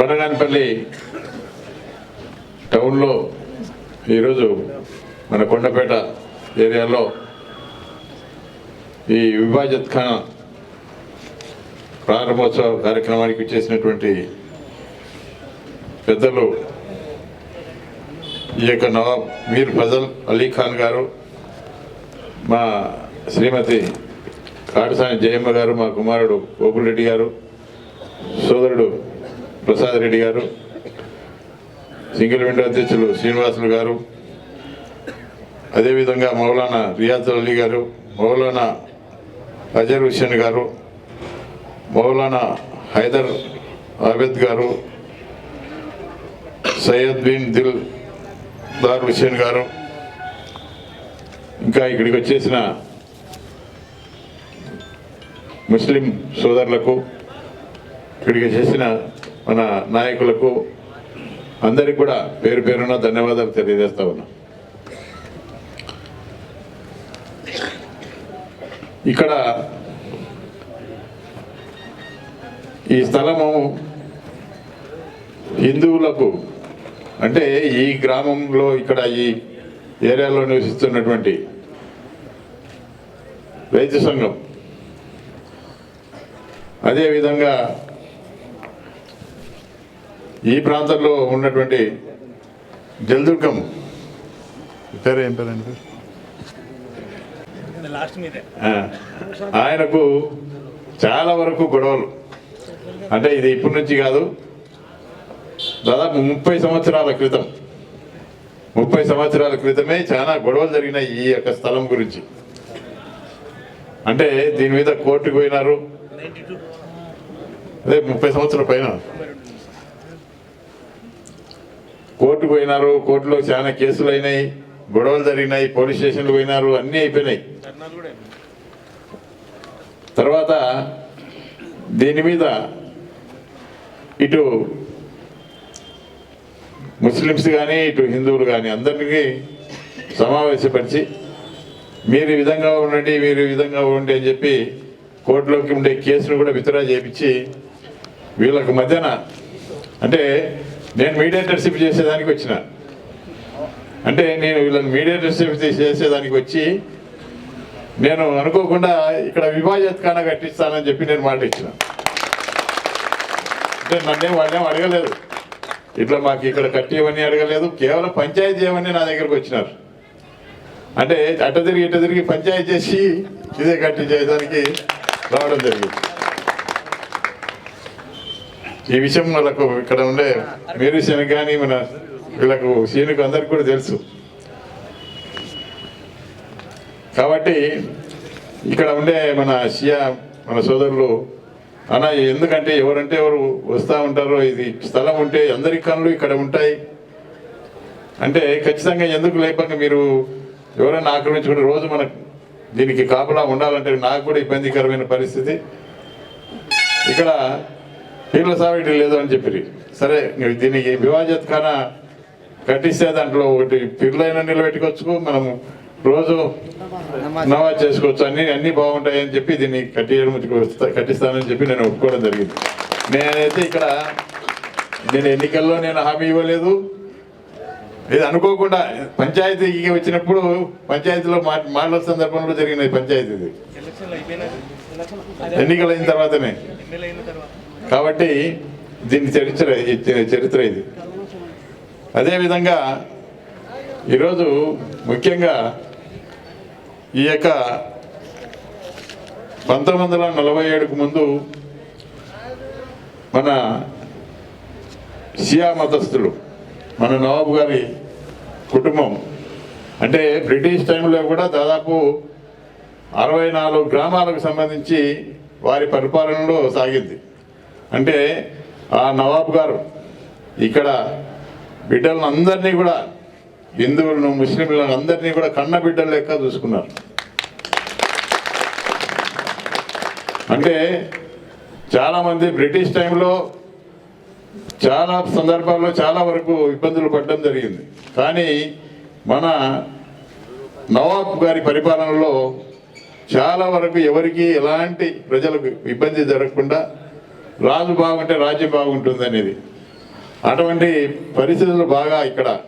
బనగానపల్లి టౌన్లో ఈరోజు మన కొండపేట ఏరియాలో ఈ విభాజత్ ఖాన్ ప్రారంభోత్సవ కార్యక్రమానికి చేసినటువంటి పెద్దలు ఈ యొక్క నవాబ్ మీర్ ఫజల్ అలీ ఖాన్ గారు మా శ్రీమతి కాటసాని జయమ్మ గారు మా కుమారుడు రెడ్డి గారు సోదరుడు ప్రసాద్ రెడ్డి గారు సింగిల్ విండో అధ్యక్షులు శ్రీనివాసులు గారు అదేవిధంగా మౌలానా రియాజ్ అలీ గారు మౌలానా అజర్ హుస్సేన్ గారు మౌలానా హైదర్ ఆబెద్ గారు సయ్యద్ బిన్ దిల్ దార్ హుస్సేన్ గారు. ఇంకా ఇక్కడికి వచ్చేసిన ముస్లిం సోదరులకు ఇక్కడికి చేసిన మన నాయకులకు అందరికి కూడా పేరు పేరున ధన్యవాదాలు తెలియజేస్తా ఉన్నా. ఇక్కడ ఈ స్థలము హిందువులకు అంటే ఈ గ్రామంలో ఇక్కడ ఈ ఏరియాలో నివసిస్తున్నటువంటి రైతు సంఘం అదేవిధంగా ఈ ప్రాంతంలో ఉన్నటువంటి జల్దుర్గం. పేరు ఏం పేరండి ఆయనకు చాలా వరకు గొడవలు. అంటే ఇది ఇప్పటి నుంచి కాదు దాదాపు ముప్పై సంవత్సరాల క్రితం. ముప్పై సంవత్సరాల క్రితమే చాలా గొడవలు జరిగినాయి ఈ యొక్క స్థలం గురించి. అంటే దీని మీద కోర్టుకు పోయినారు. అదే ముప్పై సంవత్సరాల పైన. కోర్టు పోయినారు కోర్టులో చాలా కేసులు అయినాయి గొడవలు జరిగినాయి పోలీస్ స్టేషన్లు పోయినారు అన్నీ అయిపోయినాయి. తర్వాత దీని మీద ఇటు ముస్లిమ్స్ కానీ ఇటు హిందువులు కానీ అందరికీ సమావేశపరిచి మీరు ఈ విధంగా ఉండండి మీరు ఈ విధంగా ఉండండి అని చెప్పి కోర్టులోకి ఉండే కేసును కూడా విత్డ్రా చేయించి వీళ్ళకు మధ్యన అంటే నేను మీడియేటర్షిప్ చేసేదానికి వచ్చిన. అంటే నేను వీళ్ళని మీడియేటర్షిప్ చేసేదానికి వచ్చి నేను అనుకోకుండా ఇక్కడ విభాజత్ ఖానా కట్టిస్తానని చెప్పి నేను మాట ఇచ్చిన. అంటే నన్నేం వాళ్ళేం అడగలేదు. ఇట్లా మాకు ఇక్కడ కట్టేవన్నీ అడగలేదు. కేవలం పంచాయతీ చేయమని నా దగ్గరకు వచ్చినారు. అంటే అట్ట తిరిగి ఇట్ట తిరిగి పంచాయతీ చేసి ఇదే కట్టి చేయడానికి రావడం జరిగింది. ఈ విషయం వాళ్ళకు ఇక్కడ ఉండే మేరీ శని కానీ మన వీళ్ళకు సీనుకు అందరికి కూడా తెలుసు. కాబట్టి ఇక్కడ ఉండే మన షియా మన సోదరులు అన్న ఎందుకంటే ఎవరంటే ఎవరు వస్తూ ఉంటారో ఇది స్థలం ఉంటే అందరి కనులు ఇక్కడ ఉంటాయి. అంటే ఖచ్చితంగా ఎందుకు లేపక మీరు ఎవరైనా ఆక్రమించుకుంటే రోజు మనకు దీనికి కాపలా ఉండాలంటే నాకు కూడా ఇబ్బందికరమైన పరిస్థితి. ఇక్కడ పీర్ల సావిటి లేదు అని చెప్పి సరే దీనికి వివాజత్ ఖానా కట్టిస్తే దాంట్లో ఒకటి పిర్లైనా నిలబెట్టుకోవచ్చు మనం రోజు నమాజ్ చేసుకోవచ్చు. అన్ని అన్ని బాగుంటాయని చెప్పి దీన్ని కట్టియడం కట్టిస్తానని చెప్పి నేను ఒప్పుకోవడం జరిగింది. నేనైతే ఇక్కడ నేను ఎన్నికల్లో నేను హామీ ఇవ్వలేదు. ఇది అనుకోకుండా పంచాయతీకి వచ్చినప్పుడు పంచాయతీలో మాటల సందర్భంలో జరిగిన పంచాయతీ ఇది. ఎలక్షన్లు అయిపోయినాక ఎన్నికలు అయిన తర్వాతనే కాబట్టి దీని చరిత్ర చరిత్ర ఇది. అదేవిధంగా ఈరోజు ముఖ్యంగా ఈ యొక్క పంతొమ్మిది వందల నలభై ఏడుకు ముందు మన షియా మతస్థులు మన నవాబు గారి కుటుంబం అంటే బ్రిటిష్ టైంలో కూడా దాదాపు అరవై నాలుగు గ్రామాలకు సంబంధించి వారి పరిపాలనలో సాగింది. అంటే ఆ నవాబ్ గారు ఇక్కడ బిడ్డలను అందరినీ కూడా హిందువులను ముస్లింలను అందరినీ కూడా కన్న బిడ్డలు లెక్క చూసుకున్నారు. అంటే చాలామంది బ్రిటిష్ టైంలో చాలా సందర్భాల్లో చాలా వరకు ఇబ్బందులు పడడం జరిగింది. కానీ మన నవాబ్ గారి పరిపాలనలో చాలా వరకు ఎవరికి ఎలాంటి ప్రజలకు ఇబ్బంది జరగకుండా రాజు బాగుంటే రాజ్యం బాగుంటుంది అనేది అటువంటి పరిస్థితులు బాగా ఇక్కడ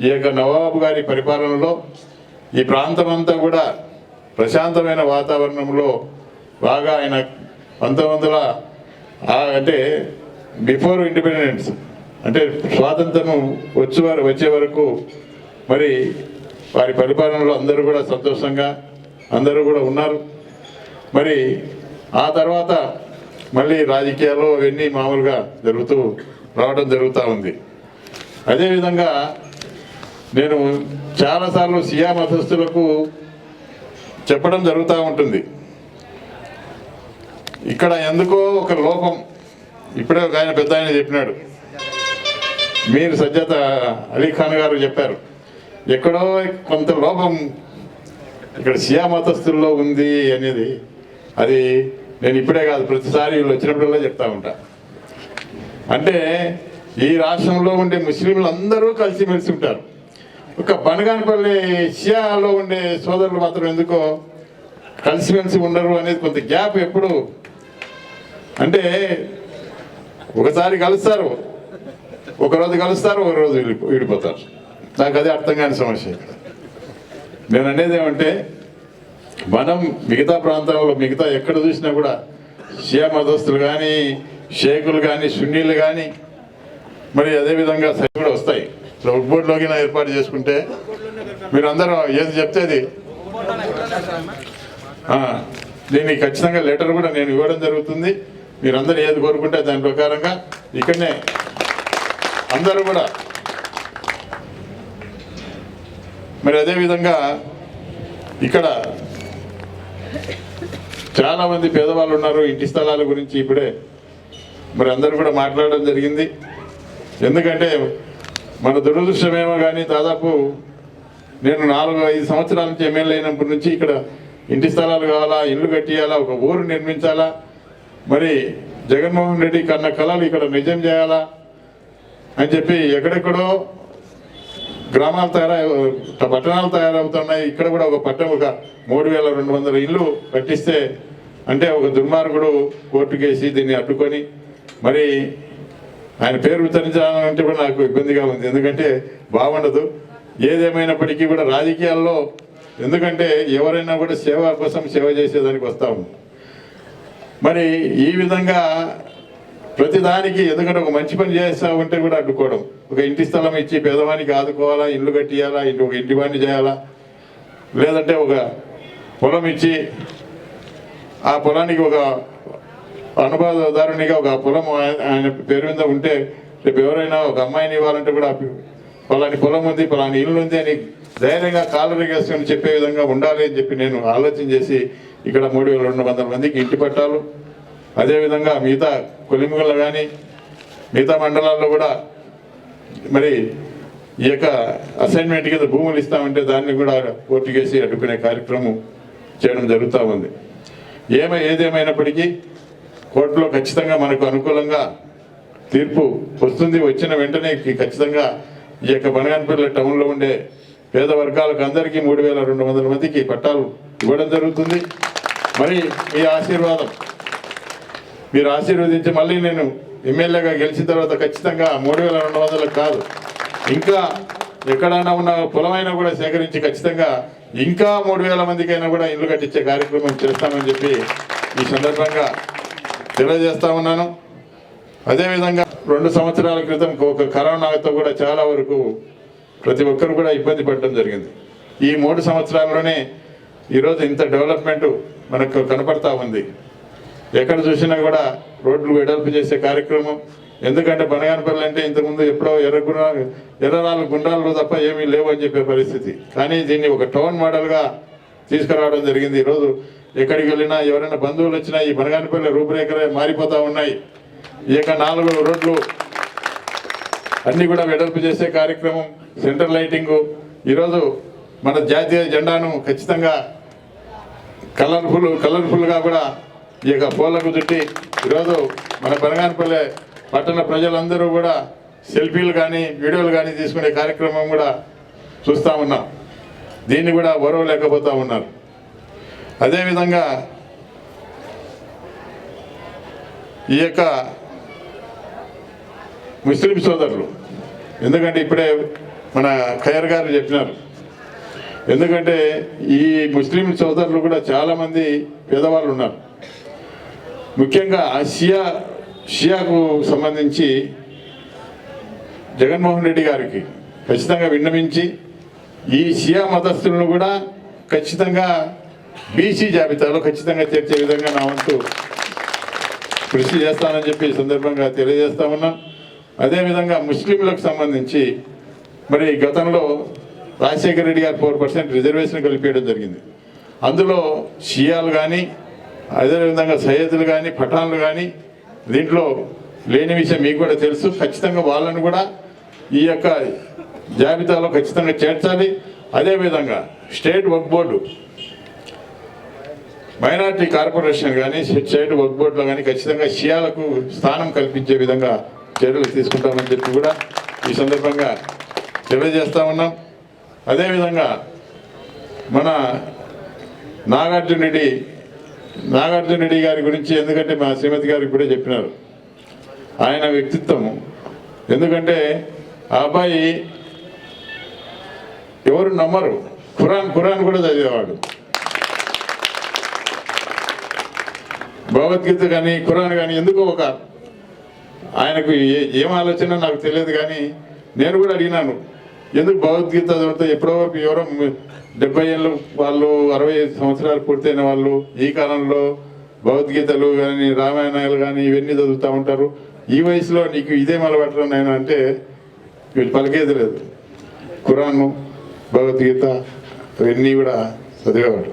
ఈ యొక్క నవాబు గారి పరిపాలనలో ఈ ప్రాంతం అంతా కూడా ప్రశాంతమైన వాతావరణంలో బాగా ఆయన పంతొమ్మిది అంటే బిఫోర్ ఇండిపెండెన్స్ అంటే స్వాతంత్రం వచ్చే వచ్చే వరకు మరి వారి పరిపాలనలో అందరూ కూడా సంతోషంగా అందరూ కూడా ఉన్నారు. మరి ఆ తర్వాత మళ్ళీ రాజకీయాలు అవన్నీ మామూలుగా జరుగుతూ రావడం జరుగుతూ ఉంది. అదేవిధంగా నేను చాలాసార్లు సియా మతస్థులకు చెప్పడం జరుగుతూ ఉంటుంది. ఇక్కడ ఎందుకో ఒక లోపం. ఇప్పుడే ఒక ఆయన పెద్ద ఆయన చెప్పినాడు. మీరు సజ్జత అలీ ఖాన్ గారు చెప్పారు. ఎక్కడో కొంత లోపం ఇక్కడ సియా మతస్థుల్లో ఉంది అనేది అది నేను ఇప్పుడే కాదు ప్రతిసారి వీళ్ళు వచ్చినప్పుడల్లా చెప్తా ఉంటా. అంటే ఈ రాష్ట్రంలో ఉండే ముస్లింలు అందరూ కలిసిమెలిసి ఉంటారు. ఒక బనగానపల్లి షియాలో ఉండే సోదరులు మాత్రం ఎందుకో కలిసిమెలిసి ఉండరు అనేది కొంత గ్యాప్ ఎప్పుడు. అంటే ఒకసారి కలుస్తారు ఒకరోజు కలుస్తారు ఒక రోజు విడిపోతారు. నాకు అదే అర్థం కాని సమస్య ఇక్కడ. నేను అనేది ఏమంటే మనం మిగతా ప్రాంతాల్లో మిగతా ఎక్కడ చూసినా కూడా షియా మతస్థులు కానీ షేకులు కానీ సున్నీలు కానీ మరి అదేవిధంగా సైడ్ కూడా వస్తాయి. ఇట్లా ఉడ్బోర్డ్లోకి ఏర్పాటు చేసుకుంటే మీరు అందరూ ఏది చెప్తే అది. ఖచ్చితంగా లెటర్ కూడా నేను ఇవ్వడం జరుగుతుంది. మీరందరూ ఏది కోరుకుంటే దాని ప్రకారంగా ఇక్కడనే అందరూ కూడా. మరి అదేవిధంగా ఇక్కడ చాలా మంది పేదవాళ్ళు ఉన్నారు ఇంటి స్థలాల గురించి ఇప్పుడే మరి అందరూ కూడా మాట్లాడడం జరిగింది. ఎందుకంటే మన దురదృష్టమేమో కానీ దాదాపు నేను నాలుగు ఐదు సంవత్సరాల నుంచి ఎమ్మెల్యే అయినప్పటి నుంచి ఇక్కడ ఇంటి స్థలాలు కావాలా ఇల్లు కట్టియాలా ఒక ఊరు నిర్మించాలా మరి జగన్మోహన్ రెడ్డి కన్న కళలు ఇక్కడ నిజం చేయాలా అని చెప్పి ఎక్కడెక్కడో గ్రామాలు తయారై పట్టణాలు తయారవుతున్నాయి. ఇక్కడ కూడా ఒక పట్టణం ఒక మూడు వేల రెండు వందల ఇల్లు కట్టిస్తే అంటే ఒక దుర్మార్గుడు కోర్టుకేసి దీన్ని అడ్డుకొని మరి ఆయన పేరు ఉచ్చరించాలంటే కూడా నాకు ఇబ్బందిగా ఉంది. ఎందుకంటే బాగుండదు ఏదేమైనప్పటికీ కూడా రాజకీయాల్లో ఎందుకంటే ఎవరైనా కూడా సేవ కోసం సేవ చేసేదానికి వస్తాము మరి ఈ విధంగా ప్రతిదానికి ఎందుకంటే ఒక మంచి పని చేస్తా ఉంటే కూడా అడ్డుకోవడం. ఒక ఇంటి స్థలం ఇచ్చి పేదవానికి ఆదుకోవాలా ఇల్లు కట్టియాలా ఇంటి ఒక ఇంటి పని చేయాలా లేదంటే ఒక పొలం ఇచ్చి ఆ పొలానికి ఒక అనుభవదారునిగా ఒక పొలం ఆయన ఆయన పేరు మీద ఉంటే రేపు ఎవరైనా ఒక అమ్మాయిని ఇవ్వాలంటే కూడా పలాని పొలం ఉంది పలాని ఇల్లు ఉంది అని ధైర్యంగా కాలరిగేసుకొని చెప్పే విధంగా ఉండాలి అని చెప్పి నేను ఆలోచన చేసి ఇక్కడ మూడు వేల రెండు వందల మందికి ఇంటి పట్టాలు అదేవిధంగా మిగతా కొలిమిగల్లో కానీ మిగతా మండలాల్లో కూడా మరి ఈ యొక్క అసైన్మెంట్ కింద భూములు ఇస్తామంటే దాన్ని కూడా కోర్టుకేసి అడ్డుకునే కార్యక్రమం చేయడం జరుగుతూ ఉంది. ఏమై ఏదేమైనప్పటికీ కోర్టులో ఖచ్చితంగా మనకు అనుకూలంగా తీర్పు వస్తుంది. వచ్చిన వెంటనే ఖచ్చితంగా ఈ యొక్క బనగానపల్లి టౌన్లో ఉండే పేద వర్గాలకు అందరికీ మూడు వేల రెండు వందల మందికి పట్టాలు ఇవ్వడం జరుగుతుంది. మరి మీ ఆశీర్వాదం మీరు ఆశీర్వదించి మళ్ళీ నేను ఎమ్మెల్యేగా గెలిచిన తర్వాత ఖచ్చితంగా మూడు వేల రెండు వందలకు కాదు. ఇంకా ఎక్కడైనా ఉన్న పొలమైనా కూడా సేకరించి ఖచ్చితంగా ఇంకా మూడు వేల మందికైనా కూడా ఇల్లు కట్టించే కార్యక్రమం చేస్తామని చెప్పి ఈ సందర్భంగా తెలియజేస్తా ఉన్నాను. అదేవిధంగా రెండు సంవత్సరాల క్రితం ఒక కరోనాతో కూడా చాలా వరకు ప్రతి ఒక్కరు కూడా ఇబ్బంది పడడం జరిగింది. ఈ మూడు సంవత్సరాల్లోనే ఈరోజు ఇంత డెవలప్మెంట్ మనకు కనపడతా ఉంది. ఎక్కడ చూసినా కూడా రోడ్లు వెడల్పు చేసే కార్యక్రమం. ఎందుకంటే బనగానపల్లి అంటే ఇంతకుముందు ఎప్పుడో ఎర్ర గుర్ర ఎర్రరాళ్ళు గుండ్రాలు తప్ప ఏమీ లేవు అని చెప్పే పరిస్థితి. కానీ దీన్ని ఒక టౌన్ మోడల్గా తీసుకురావడం జరిగింది. ఈరోజు ఎక్కడికి వెళ్ళినా ఎవరైనా బంధువులు వచ్చినా ఈ బనగానపల్లి రూపురేఖలే మారిపోతూ ఉన్నాయి. ఈ యొక్క నాలుగు రోడ్లు అన్నీ కూడా వెడల్పు చేసే కార్యక్రమం సెంటర్ లైటింగ్. ఈరోజు మన జాతీయ జెండాను ఖచ్చితంగా కలర్ఫుల్ కలర్ఫుల్గా కూడా ఈ యొక్క పోలకు చుట్టి ఈరోజు మన బనగానపల్లె పట్టణ ప్రజలందరూ కూడా సెల్ఫీలు కానీ వీడియోలు కానీ తీసుకునే కార్యక్రమం కూడా చూస్తూ ఉన్నాం. దీన్ని కూడా ఓరవలేకపోతూ ఉన్నారు. అదేవిధంగా ఈ యొక్క ముస్లిం సోదరులు ఎందుకంటే ఇప్పుడే మన ఖయర్ గారు చెప్పినారు. ఎందుకంటే ఈ ముస్లిం సోదరులు కూడా చాలామంది పేదవాళ్ళు ఉన్నారు. ముఖ్యంగా షియా షియాకు సంబంధించి జగన్మోహన్ రెడ్డి గారికి ఖచ్చితంగా విన్నవించి ఈ షియా మతస్థులను కూడా ఖచ్చితంగా బీసీ జాబితాలో ఖచ్చితంగా చేర్చే విధంగా నా వంతు కృషి చేస్తానని చెప్పి ఈ సందర్భంగా తెలియజేస్తా ఉన్నాం. అదేవిధంగా ముస్లింలకు సంబంధించి మరి గతంలో రాజశేఖర రెడ్డి గారు ఫోర్ పర్సెంట్ రిజర్వేషన్ కలిపేయడం జరిగింది. అందులో షియాలు కానీ అదేవిధంగా సయ్యదులు కానీ పఠాన్లు కానీ దీంట్లో లేని విషయం మీకు కూడా తెలుసు. ఖచ్చితంగా వాళ్ళను కూడా ఈ యొక్క జాబితాలో ఖచ్చితంగా చేర్చాలి. అదేవిధంగా స్టేట్ వర్క్ బోర్డు మైనార్టీ కార్పొరేషన్ కానీ స్టేట్ వర్క్ బోర్డులో కానీ ఖచ్చితంగా షియాలకు స్థానం కల్పించే విధంగా చర్యలు తీసుకుంటామని చెప్పి కూడా ఈ సందర్భంగా తెలియజేస్తా ఉన్నాం. అదేవిధంగా మన నాగార్జున రెడ్డి నాగార్జున రెడ్డి గారి గురించి ఎందుకంటే మా శ్రీమతి గారు ఇప్పుడే చెప్పినారు. ఆయన వ్యక్తిత్వం ఎందుకంటే ఆ అబ్బాయి ఎవరు నమ్మరు. ఖురాన్ ఖురాన్ కూడా చదివేవాడు. భగవద్గీత కానీ ఖురాన్ కానీ ఎందుకో ఒక ఆయనకు ఏ- ఏం ఆలోచన నాకు తెలియదు కానీ నేను కూడా అడిగినాను. ఎందుకు భగవద్గీత చదివితే ఎప్పుడో ఎవరో డెబ్బై ఏళ్ళు వాళ్ళు అరవై ఐదు సంవత్సరాలు పూర్తయిన వాళ్ళు ఈ కాలంలో భగవద్గీతలు కానీ రామాయణాలు కానీ ఇవన్నీ చదువుతూ ఉంటారు. ఈ వయసులో నీకు ఇదేం అలవాట్లు నేను అంటే వీళ్ళు పలికేది లేదు. ఖురాను భగవద్గీత ఇవన్నీ కూడా చదివేవాడు.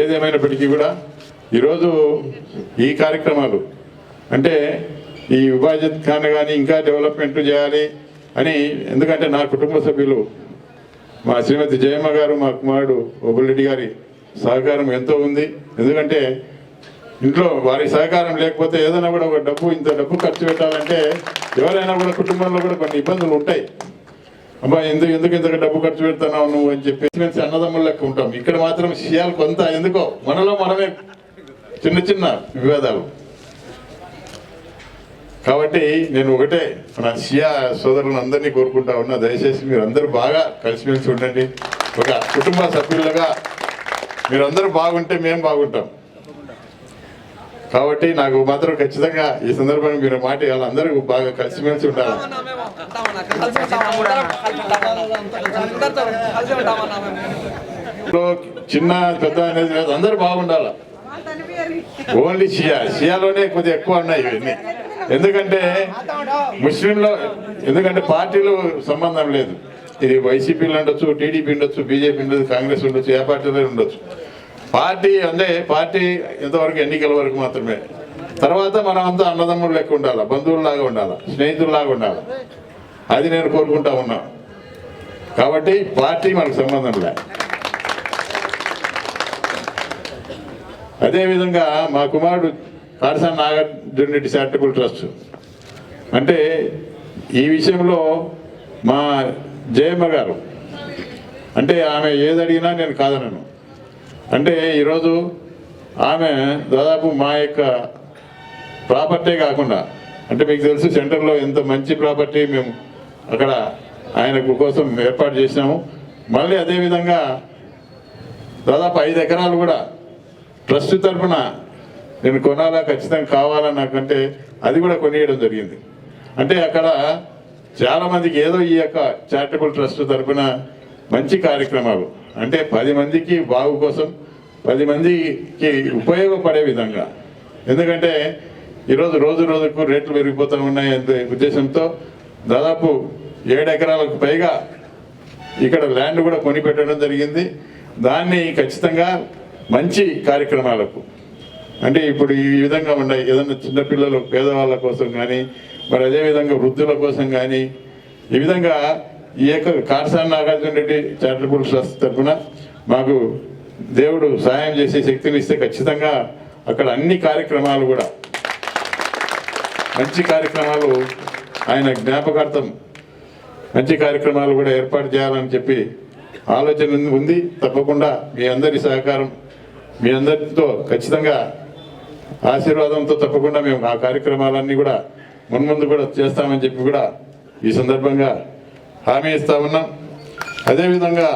ఏదేమైనప్పటికీ కూడా ఈరోజు ఈ కార్యక్రమాలు అంటే ఈ విభాజిత్ ఖాన్ కానీ ఇంకా డెవలప్మెంట్ చేయాలి అని ఎందుకంటే నా కుటుంబ సభ్యులు మా శ్రీమతి జయమ్మ గారు మా కుమారుడు ఒబ్బులరెడ్డి గారి సహకారం ఎంతో ఉంది. ఎందుకంటే ఇంట్లో వారి సహకారం లేకపోతే ఏదైనా కూడా ఒక డబ్బు ఇంత డబ్బు ఖర్చు పెట్టాలంటే ఎవరైనా కూడా కుటుంబంలో కూడా కొన్ని ఇబ్బందులు ఉంటాయి. అబ్బా ఎందుకు ఎందుకు ఇంత డబ్బు ఖర్చు పెడుతున్నావు నువ్వు అని చెప్పేసి మేము అన్నదమ్ముల లెక్క ఉంటాం. ఇక్కడ మాత్రం విషయాలు కొంత ఎందుకో మనలో మనమే చిన్న చిన్న వివాదాలు. కాబట్టి నేను ఒకటే మన షియా సోదరులను అందరినీ కోరుకుంటా ఉన్నా దయచేసి మీరు అందరూ బాగా కలిసిమెలిసి ఉండండి. ఒక కుటుంబ సభ్యులుగా మీరందరూ బాగుంటే మేము బాగుంటాం. కాబట్టి నాకు మాత్రం ఖచ్చితంగా ఈ సందర్భంగా మీరు మాట అందరూ బాగా కలిసిమెలిసి ఉండాలి. చిన్న పెద్ద అనేది లేదు. అందరూ బాగుండాలి. ఓన్లీ షియా. షియాలోనే కొద్దిగా ఎక్కువ ఉన్నాయి ఇవన్నీ. ఎందుకంటే ముస్లింలో ఎందుకంటే పార్టీలు సంబంధం లేదు. ఇది వైసీపీలు ఉండొచ్చు టీడీపీ ఉండొచ్చు బీజేపీ ఉండొచ్చు కాంగ్రెస్ ఉండొచ్చు ఏ పార్టీలో ఉండొచ్చు. పార్టీ అంటే పార్టీ ఎంతవరకు ఎన్నికల వరకు మాత్రమే. తర్వాత మనం అంతా అన్నదమ్ములు లెక్క ఉండాలి బంధువుల్లాగా ఉండాలి స్నేహితుల్లాగా ఉండాలి? అది నేను కోరుకుంటా ఉన్నా. కాబట్టి పార్టీ మనకు సంబంధం లే. అదేవిధంగా మా కుమారుడు కారసాని నాగార్జున రెడ్డి చారిటబుల్ ట్రస్ట్ అంటే ఈ విషయంలో మా జయమ్మ గారు అంటే ఆమె ఏది అడిగినా నేను కాదనను. అంటే ఈరోజు ఆమె దాదాపు మా యొక్క ప్రాపర్టీ కాకుండా అంటే మీకు తెలుసు సెంటర్లో ఎంత మంచి ప్రాపర్టీ మేము అక్కడ ఆయన కోసం ఏర్పాటు చేసినాము. మళ్ళీ అదేవిధంగా దాదాపు ఐదు ఎకరాలు కూడా ట్రస్ట్ తరఫున నేను కొనాలా? ఖచ్చితంగా కావాలా? నాకంటే అది కూడా కొనియడం జరిగింది. అంటే అక్కడ చాలామందికి ఏదో ఈ యొక్క చారిటబుల్ ట్రస్ట్ తరఫున మంచి కార్యక్రమాలు. అంటే పది మందికి బాగు కోసం పది మందికి ఉపయోగపడే విధంగా. ఎందుకంటే ఈరోజు రోజు రోజుకు రేట్లు పెరిగిపోతూ ఉన్నాయి అనే ఉద్దేశంతో దాదాపు ఏడు ఎకరాలకు పైగా ఇక్కడ ల్యాండ్ కూడా కొనిపెట్టడం జరిగింది. దాన్ని ఖచ్చితంగా మంచి కార్యక్రమాలకు అంటే ఇప్పుడు ఈ విధంగా ఉన్నాయి ఏదైనా చిన్నపిల్లలు పేదవాళ్ళ కోసం కానీ మరి అదేవిధంగా వృద్ధుల కోసం కానీ ఈ విధంగా ఈ యొక్క కారసాని నాగార్జున రెడ్డి చారిటబుల్ ట్రస్ట్ తరఫున మాకు దేవుడు సహాయం చేసే శక్తిని ఇస్తే ఖచ్చితంగా అక్కడ అన్ని కార్యక్రమాలు కూడా మంచి కార్యక్రమాలు ఆయన జ్ఞాపకార్థం మంచి కార్యక్రమాలు కూడా ఏర్పాటు చేయాలని చెప్పి ఆలోచన ఉంది- ఉంది. తప్పకుండా మీ అందరి సహకారం మీ అందరితో ఖచ్చితంగా ఆశీర్వాదంతో తప్పకుండా మేము ఆ కార్యక్రమాలన్నీ కూడా మున్ముందు కూడా చేస్తామని చెప్పి కూడా ఈ సందర్భంగా హామీ ఇస్తా ఉన్నాం. అదేవిధంగా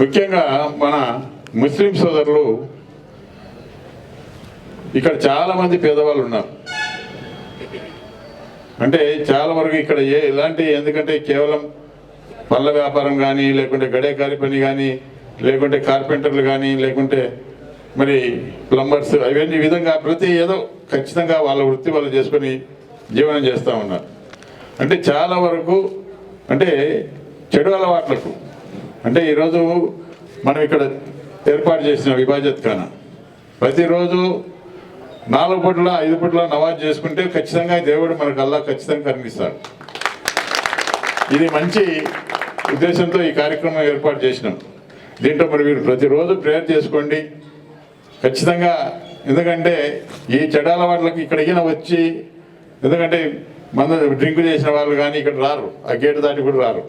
ముఖ్యంగా మన ముస్లిం సోదరులు ఇక్కడ చాలామంది పేదవాళ్ళు ఉన్నారు. అంటే చాలా వరకు ఇక్కడ ఏ ఎలాంటి ఎందుకంటే కేవలం పళ్ళ వ్యాపారం కానీ లేకుంటే గడేకారి పని కానీ లేకుంటే కార్పెంటర్లు కానీ లేకుంటే మరి ప్లంబర్స్ అవన్నీ విధంగా ప్రతి ఏదో ఖచ్చితంగా వాళ్ళ వృత్తి వాళ్ళు చేసుకొని జీవనం చేస్తూ ఉన్నారు. అంటే చాలా వరకు అంటే చెడు అలవాట్లకు అంటే ఈరోజు మనం ఇక్కడ ఏర్పాటు చేసిన విభాజత్ ఖానా. ప్రతిరోజు నాలుగు పూట్ల ఐదు పూట్ల నవాజ్ చేసుకుంటే ఖచ్చితంగా దేవుడు మనకు అల్లా ఖచ్చితంగా కనిపిస్తాడు ఇది మంచి ఉద్దేశంతో ఈ కార్యక్రమం ఏర్పాటు చేసినాం. దీంట్లో మరి మీరు ప్రతిరోజు ప్రేయర్ చేసుకోండి. ఖచ్చితంగా. ఎందుకంటే ఈ చెడాల వాళ్ళకి ఇక్కడ ఈయన వచ్చి ఎందుకంటే మన డ్రింక్ చేసిన వాళ్ళు కానీ ఇక్కడ రారు. ఆ గేటు దాటి కూడా రారు.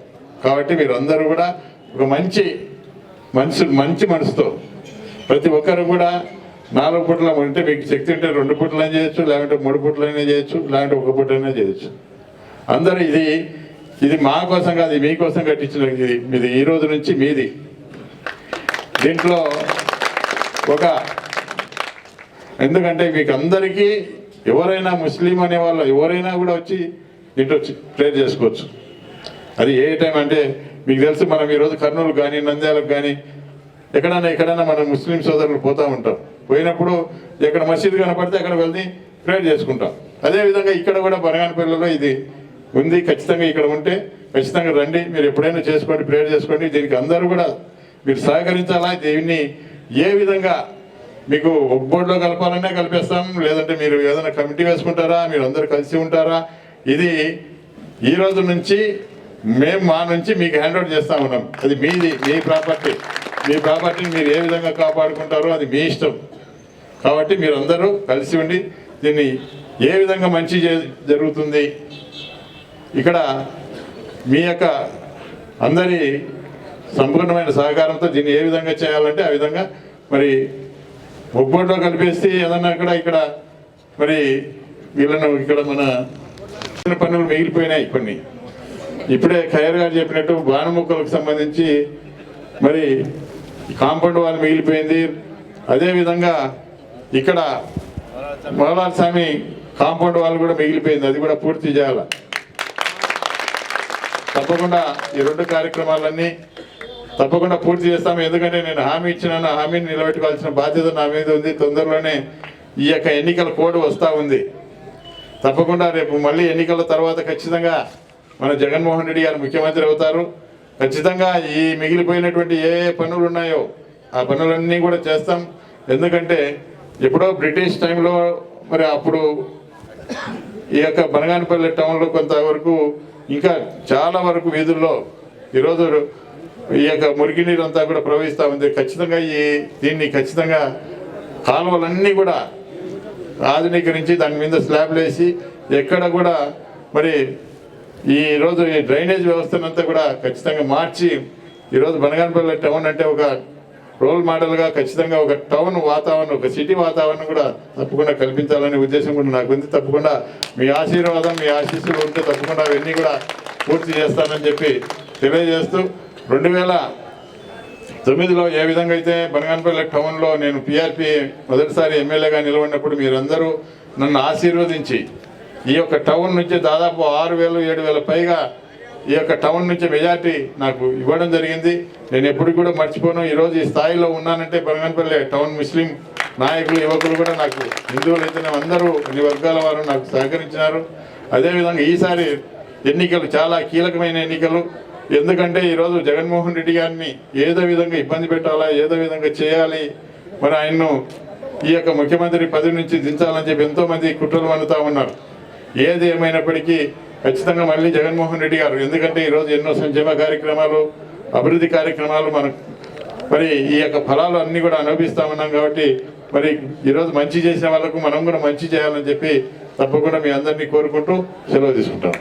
కాబట్టి మీరు అందరూ కూడా ఒక మంచి మనసు మంచి మనసుతో ప్రతి ఒక్కరు కూడా నాలుగు పూటల ఉంటే మీకు శక్తి ఉంటే రెండు పూటలైనా చేయొచ్చు లేకుంటే మూడు పూటలైనా చేయొచ్చు లేకుంటే ఒక పూటైనా చేయొచ్చు. అందరూ ఇది ఇది మా కోసం కాదు మీకోసం కట్టించిన ఇది మీది ఈ రోజు నుంచి మీది. దీంట్లో ఒక ఎందుకంటే మీకు అందరికీ ఎవరైనా ముస్లిం అనే వాళ్ళు ఎవరైనా కూడా వచ్చి దీంట్లో వచ్చి ప్రేర్ చేసుకోవచ్చు. అది ఏ టైం అంటే మీకు తెలుసు మనం ఈరోజు కర్నూలు కానీ నంద్యాలకు కానీ ఎక్కడైనా ఎక్కడైనా మన ముస్లిం సోదరులు పోతూ ఉంటాం. పోయినప్పుడు ఎక్కడ మసీద్ కనపడితే అక్కడ వెళ్ళి ప్రేర్ చేసుకుంటాం. అదేవిధంగా ఇక్కడ కూడా బనగానపల్లిలో ఇది ఉంది. ఖచ్చితంగా ఇక్కడ ఉంటే ఖచ్చితంగా రండి. మీరు ఎప్పుడైనా చేసుకోండి ప్రేయర్ చేసుకోండి. దీనికి అందరూ కూడా మీరు సహకరించాలా? దీన్ని ఏ విధంగా మీకు ఒక బోర్డులో కలపాలనే కలిపేస్తాం లేదంటే మీరు ఏదైనా కమిటీ వేసుకుంటారా మీరు అందరు కలిసి ఉంటారా? ఇది ఈ రోజు నుంచి మేము మా నుంచి మీకు హ్యాండ్ అవుట్ చేస్తా ఉన్నాం. అది మీది మీ ప్రాపర్టీ మీ ప్రాపర్టీని మీరు ఏ విధంగా కాపాడుకుంటారో అది మీ ఇష్టం. కాబట్టి మీరు అందరూ కలిసి ఉండి దీన్ని ఏ విధంగా మంచి జరుగుతుంది? ఇక్కడ మీ యొక్క అందరి సంపూర్ణమైన సహకారంతో దీన్ని ఏ విధంగా చేయాలంటే ఆ విధంగా మరి ఒబ్బోట్లో కనిపిస్తే ఏదన్నా ఇక్కడ ఇక్కడ మరి వీళ్ళను ఇక్కడ మన చిన్న పనులు మిగిలిపోయినాయి కొన్ని. ఇప్పుడే ఖైర్ గారు చెప్పినట్టు బాణముక్కలకు సంబంధించి మరి కాంపౌండ్ వాళ్ళు మిగిలిపోయింది. అదేవిధంగా ఇక్కడ మోలార్ స్వామి కాంపౌండ్ వాళ్ళు కూడా మిగిలిపోయింది. అది కూడా పూర్తి చేయాలి. తప్పకుండా ఈ రెండు కార్యక్రమాలన్నీ తప్పకుండా పూర్తి చేస్తాము. ఎందుకంటే నేను హామీ ఇచ్చినాను. హామీని నిలబెట్టుకోవాల్సిన బాధ్యత నా మీద ఉంది. తొందరలోనే ఈ యొక్క ఎన్నికల కోడ్ వస్తూ ఉంది. తప్పకుండా రేపు మళ్ళీ ఎన్నికల తర్వాత ఖచ్చితంగా మన జగన్మోహన్ రెడ్డి గారు ముఖ్యమంత్రి అవుతారు. ఖచ్చితంగా ఈ మిగిలిపోయినటువంటి ఏ ఏ పనులు ఉన్నాయో ఆ పనులన్నీ కూడా చేస్తాం. ఎందుకంటే ఎప్పుడో బ్రిటిష్ టైంలో మరి అప్పుడు ఈ యొక్క బనగానపల్లి టౌన్లో కొంతవరకు ఇంకా చాలా వరకు వీధుల్లో ఈరోజు ఈ యొక్క మురికి నీరు అంతా కూడా ప్రవహిస్తూ ఉంది. ఖచ్చితంగా ఈ దీన్ని ఖచ్చితంగా కాలువలన్నీ కూడా ఆధునీకరించి దాని మీద స్లాబ్లు వేసి ఎక్కడ కూడా మరి ఈరోజు ఈ డ్రైనేజ్ వ్యవస్థనంతా కూడా ఖచ్చితంగా మార్చి ఈరోజు బనగానపల్లి టౌన్ అంటే ఒక రోల్ మోడల్గా ఖచ్చితంగా ఒక టౌన్ వాతావరణం ఒక సిటీ వాతావరణం కూడా తప్పకుండా కల్పించాలనే ఉద్దేశం కూడా నాకు ఉంది. తప్పకుండా మీ ఆశీర్వాదం మీ ఆశీస్సులు ఉంటే తప్పకుండా అవన్నీ కూడా పూర్తి చేస్తానని చెప్పి తెలియజేస్తూ రెండు వేల తొమ్మిదిలో ఏ విధంగా అయితే బనగానపల్లి టౌన్లో నేను పిఆర్పి మొదటిసారి ఎమ్మెల్యేగా నిలబడినప్పుడు మీరందరూ నన్ను ఆశీర్వదించి ఈ యొక్క టౌన్ నుంచి దాదాపు ఆరు వేలు ఏడు వేల పైగా ఈ యొక్క టౌన్ నుంచి మెజార్టీ నాకు ఇవ్వడం జరిగింది. నేను ఎప్పుడు కూడా మర్చిపోను. ఈరోజు ఈ స్థాయిలో ఉన్నానంటే బనగానపల్లి టౌన్ ముస్లిం నాయకులు యువకులు కూడా నాకు హిందువులు అయితే అందరూ అన్ని వర్గాల వారు నాకు సహకరించినారు. అదేవిధంగా ఈసారి ఎన్నికలు చాలా కీలకమైన ఎన్నికలు. ఎందుకంటే ఈరోజు జగన్మోహన్ రెడ్డి గారిని ఏదో విధంగా ఇబ్బంది పెట్టాలా ఏదో విధంగా చేయాలి. మరి ఆయన్ను ఈ యొక్క ముఖ్యమంత్రి పదవి నుంచి దించాలని చెప్పి ఎంతో మంది కుట్రలు పన్నుతా ఉన్నారు. ఏది ఏమైనప్పటికీ ఖచ్చితంగా మళ్ళీ జగన్మోహన్ రెడ్డి గారు ఎందుకంటే ఈరోజు ఎన్నో సంక్షేమ కార్యక్రమాలు అభివృద్ధి కార్యక్రమాలు మనం మరి ఈ యొక్క ఫలాలు అన్ని కూడా అనుభవిస్తా ఉన్నాం కాబట్టి మరి ఈరోజు మంచి చేసిన వాళ్ళకు మనం కూడా మంచి చేయాలని చెప్పి తప్పకుండా మీ అందరినీ కోరుకుంటూ సెలవు తీసుకుంటాం.